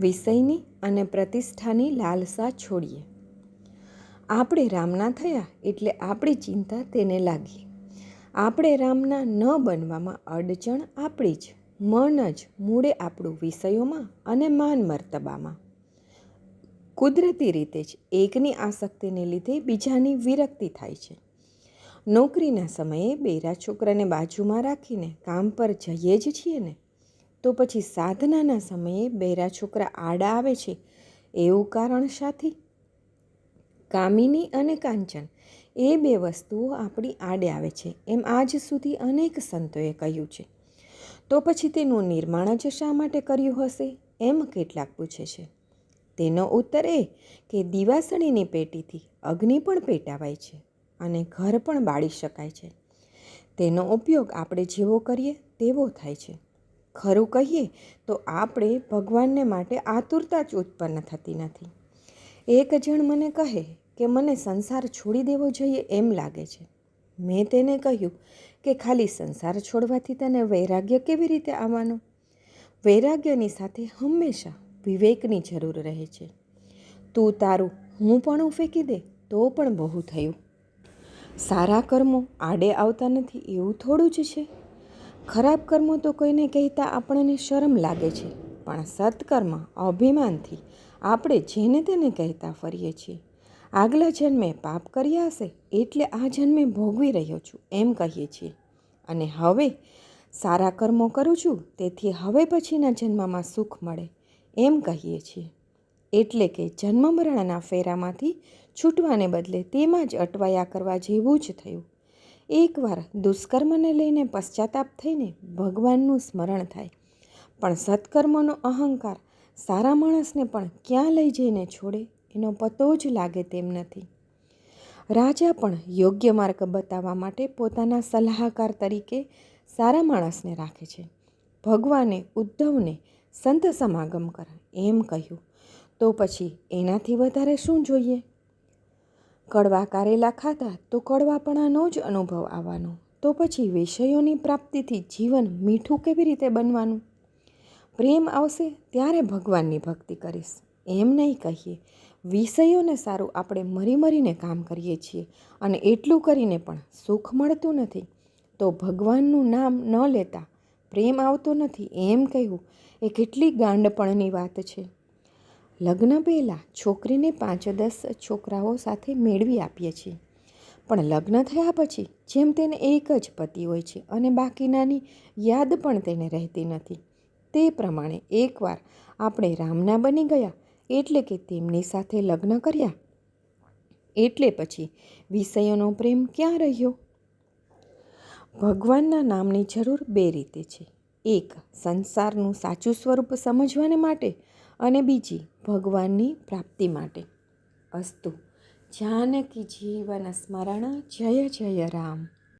વિષયની અને પ્રતિષ્ઠાની લાલસા છોડીએ. આપણે રામના થયા એટલે આપણી ચિંતા તેને લાગી. આપણે રામના ન બનવામાં અડચણ આપણી જ, મન જ મૂળે આપણું વિષયોમાં અને માન મર્તબામાં. કુદરતી રીતે જ એકની આસક્તિને લીધે બીજાની વિરક્તિ થાય છે. નોકરીના સમયે બેરા છોકરાને બાજુમાં રાખીને કામ પર જઈએ જ છીએ ને? તો પછી સાધનાના સમયે બહેરા છોકરા આડા આવે છે, એવું કારણ સાથી કામિની અને કાંચન, એ બે વસ્તુઓ આપણી આડે આવે છે, એમ આજ સુધી અનેક સંતોએ કહ્યું છે. તો પછી તેનું નિર્માણ જ શા માટે કર્યું હશે, એમ કેટલાક પૂછે છે. તેનો ઉત્તર એ કે દિવાસળીની પેટીથી અગ્નિ પણ પેટાવાય છે અને ઘર પણ બાળી શકાય છે. તેનો ઉપયોગ આપણે જેવો કરીએ, તેવો થાય છે. ખરું કહીએ, તો આપણે ભગવાનને માટે આતુરતા જ ઉત્પન્ન થતી નથી. એક જણ મને કહે કે મને સંસાર છોડી દેવો જોઈએ એમ લાગે છે. મેં તેને કહ્યું કે ખાલી સંસાર છોડવાથી તને વૈરાગ્ય કેવી રીતે આવવાનો? વૈરાગ્યની સાથે હંમેશા વિવેકની જરૂર રહે છે. તું તારું હું પણ ફેંકી દે તો પણ બહુ થયું. સારા કર્મો આડે આવતા નથી એવું થોડું જ છે. ખરાબ કર્મો તો કોઈને કહેતા આપણને શરમ લાગે છે, પણ સત્કર્મ અભિમાનથી આપણે જેને તેને કહેતા ફરીએ છીએ. આગલા જન્મે પાપ કર્યા હશે, એટલે આ જન્મે ભોગવી રહ્યો છું, એમ કહીએ છીએ. અને હવે સારા કર્મો કરું છું, તેથી હવે પછીના જન્મમાં સુખ મળે, એમ કહીએ છીએ. એટલે કે જન્મ મરણના ફેરામાંથી છૂટવાને બદલે તેમાં જ અટવાયા કરવા જેવું જ થયું. એકવાર દુષ્કર્મને લઈને પશ્ચાતાપ થઈને ભગવાનનું સ્મરણ થાય. પણ સત્કર્મનો અહંકાર સારા માણસને પણ ક્યાં લઈ જઈને છોડે એનો પતો જ લાગે તેમ નથી. રાજા પણ યોગ્ય માર્ગ બતાવવા માટે પોતાના સલાહકાર તરીકે સારા માણસને રાખે છે. ભગવાને ઉદ્ધવને સંત સમાગમ કર એમ કહ્યું. તો પછી એનાથી વધારે શું જોઈએ? કડવા કારેલા ખાતા તો કડવાપણાનો જ અનુભવ આવવાનો. તો પછી વિષયોની પ્રાપ્તિથી જીવન મીઠું કેવી રીતે બનવાનું? પ્રેમ આવશે ત્યારે ભગવાનની ભક્તિ કરીશ. એમ નહીં કહીએ, વિષયોને સારું આપણે મરી મરીને કામ કરીએ છીએ અને એટલું કરીને પણ સુખ મળતું નથી. તો ભગવાનનું નામ ન લેતા પ્રેમ આવતો નથી એમ કહેવું એ કેટલી ગાંડપણની વાત છે. લગ્ન પહેલાં છોકરીને પાંચ દસ છોકરાઓ સાથે મેળવી આપીએ છીએ. પણ લગ્ન થયા પછી જેમ તેને એક જ પતિ હોય છે અને બાકીનાની યાદ પણ તેને રહેતી નથી. તે પ્રમાણે એકવાર આપણે રામના બની ગયા એટલે કે તેમની સાથે લગ્ન કર્યા. એટલે પછી વિષયોનો પ્રેમ ક્યાં રહ્યો? ભગવાનના નામની જરૂર બે રીતે છે. એક સંસારનું સાચું સ્વરૂપ સમજવાને માટે અને બીજી ભગવાનની પ્રાપ્તિ માટે. અસ્તુ. જાનકી જીવન સ્મરણ. જય જય રામ.